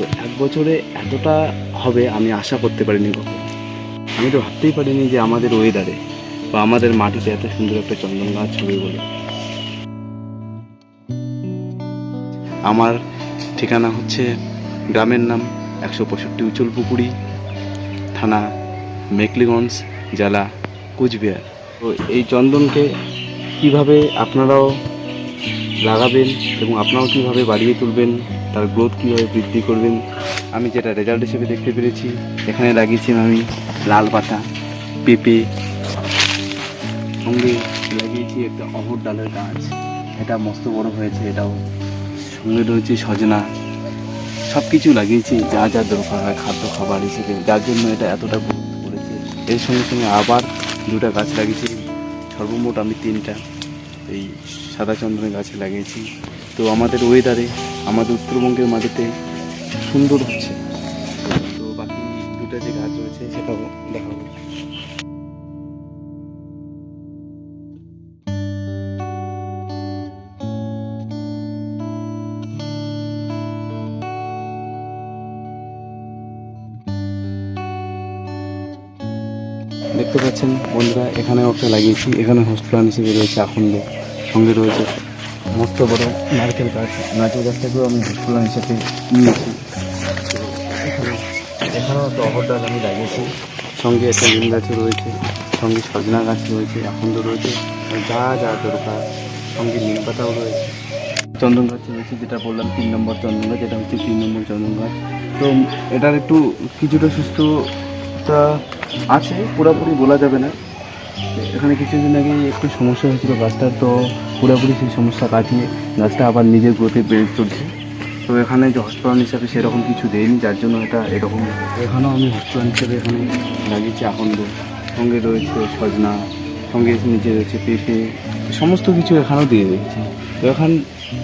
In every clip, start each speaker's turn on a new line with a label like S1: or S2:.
S1: তো এক বছরে এতটা হবে আমি আশা করতে পারিনি কখনো। আমি তো ভাবতেই পারিনি যে আমাদের ওয়েদারে বা আমাদের মাটিতে এত সুন্দর একটা চন্দন গাছ হবে বলে। আমার ঠিকানা হচ্ছে গ্রামের নাম একশো পঁয়ষট্টি উচল পুকুরি, থানা মেকলিগঞ্জ, জেলা কুচবিহার। তো এই চন্দনকে কীভাবে আপনারাও লাগাবেন এবং আপনারাও কীভাবে বাড়িয়ে তুলবেন, তার গ্রোথ কীভাবে বৃদ্ধি করবেন, আমি যেটা রেজাল্ট হিসেবে দেখতে পেরেছি, এখানে লাগিয়েছি আমি লাল পাতা, পেঁপে, সঙ্গে লাগিয়েছি একটা অহর ডালের গাছ। এটা মস্ত বড় হয়েছে, এটাও সঙ্গে রয়েছে সজনা। সব কিছু লাগিয়েছি, যা যা দরকার হয় খাদ্য, খাবার হিসেবে, যার জন্য এটা এতটা গুরুত্ব করেছে। এর সঙ্গে সঙ্গে আবার দুটা গাছ লাগিয়েছি, সর্বমোট আমি তিনটা। এই সাদা চন্দনের গাছে লাগিয়েছি। তো আমাদের ওয়েদারে আমাদের উত্তরবঙ্গের মাটিতে সুন্দর হচ্ছে। তো বাকি দুটো যে গাছ রয়েছে, সেটাও দেখাবো। দেখতে পাচ্ছেন বন্ধুরা এখানে একটা লাগিয়েছি। এখানে হোস্ট প্ল্যান হিসেবে রয়েছে আখন্দ সঙ্গে রয়েছে। মস্ত বড় নারকেল গাছ। নারকেল গাছ থেকেও আমি প্ল্যান হিসেবে নিয়েছি এখানেও একটা অহর আমি লাগিয়েছি। সঙ্গে একটা নিম গাছও রয়েছে, সঙ্গে সজনা গাছ রয়েছে আখন্দ রয়েছে। যা যা দরকার, সঙ্গে নিম পাতাও রয়েছে। চন্দন গাছ রয়েছে, যেটা বললাম, তিন নম্বর চন্দন গাছ এটা হচ্ছে তিন নম্বর চন্দন গাছ। তো এটার একটু কিছুটা সুস্থতা আছে, পুরোপুরি বলা যাবে না। এখানে কিছুদিন আগে একটু সমস্যা হয়েছিল গাছটার তো পুরোপুরি সেই সমস্যা কাটিয়ে গাছটা আবার নিজের গ্রোথে বেড়ে চলছে। তো এখানে যে হসপিটাল হিসাবে সেরকম কিছু দেয়নি, যার জন্য এটা এরকম। এখানেও আমি হসপিটাল হিসেবে এখানে লাগিয়েছি আকন্দ সঙ্গে রয়েছে সজনা, সঙ্গে নিচে রয়েছে পেঁপে, সমস্ত কিছু এখানেও দিয়ে দিয়েছি। তো এখন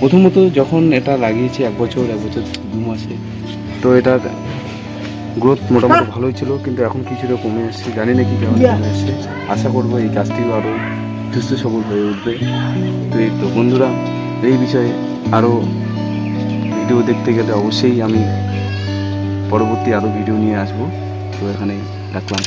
S1: প্রথমত যখন এটা লাগিয়েছি এক বছর এক বছর দু মাসে, তো এটার গ্রোথ মোটামুটি ভালোই ছিল কিন্তু এখন কিছুটা কমে আসছে। জানি না কি কেমন কমে আসছে। আশা করব এই গাছটিও আরও সুস্থ সবল হয়ে উঠবে। তো এই তো বন্ধুরা এই বিষয়ে আরও ভিডিও দেখতে গেলে অবশ্যই আমি পরবর্তী আরও ভিডিও নিয়ে আসব। তো এখানে রাখলাম।